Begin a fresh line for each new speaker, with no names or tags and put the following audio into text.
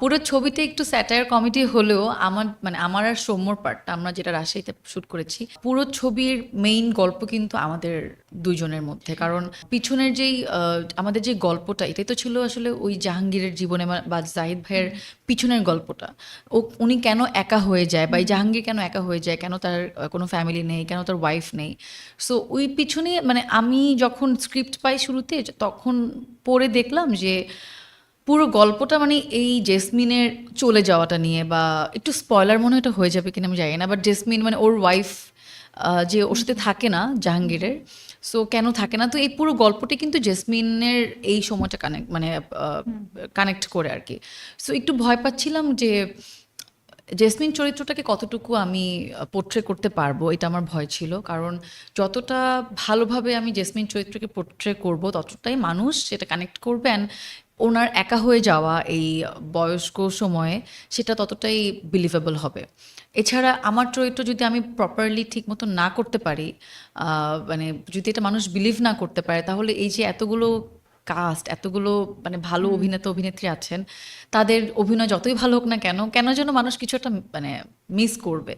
পুরো ছবিতে একটু স্যাটায়ার কমেডি হলেও আমার মানে আমার আর সৌম্যর পার্টটা আমরা যেটা রাজশাহীতে শুট করেছি, পুরো ছবির মেইন গল্প কিন্তু আমাদের দুজনের মধ্যে। কারণ পিছনের যেই আমাদের যে গল্পটা, এটাই তো ছিল আসলে ওই জাহাঙ্গীরের জীবনে বা জাহিদ ভাইয়ের পিছনের গল্পটা। ও, উনি কেন একা হয়ে যায় বা এই জাহাঙ্গীর কেন একা হয়ে যায়, কেন তার কোনো ফ্যামিলি নেই, কেন তার ওয়াইফ নেই? সো ওই পিছনে মানে আমি যখন স্ক্রিপ্ট পাই শুরুতে, তখন পড়ে দেখলাম যে পুরো গল্পটা মানে এই জেসমিনের চলে যাওয়াটা নিয়ে বা একটু স্পয়লার মনে হয় এটা হয়ে যাবে কিনা আমি জানি না বাট জেসমিন মানে ওর ওয়াইফ যে ওর সাথে থাকে না জাহাঙ্গীরের সো কেন থাকে না? তো এই পুরো গল্পটি কিন্তু জেসমিনের এই সময়টা কানেক্ট মানে কানেক্ট করে আর কি। সো একটু ভয় পাচ্ছিলাম যে জেসমিন চরিত্রটাকে কতটুকু আমি পোট্রে করতে পারব, এটা আমার ভয় ছিল। কারণ যতটা ভালোভাবে আমি জেসমিন চরিত্রকে পোট্রে করব, ততটাই মানুষ সেটা কানেক্ট করবেন ওনার একা হয়ে যাওয়া এই বয়স্ক সময়ে সেটা ততটাই বিলিভেবল হবে। এছাড়া আমার চরিত্র যদি আমি প্রপারলি ঠিক মতো না করতে পারি মানে যদি এটা মানুষ বিলিভ না করতে পারে তাহলে এই যে এতগুলো কাস্ট এতগুলো মানে ভালো অভিনেতা অভিনেত্রী আছেন তাদের অভিনয় যতই ভালো হোক না কেন কেন যেন মানুষ কিছু একটা মানে মিস করবে।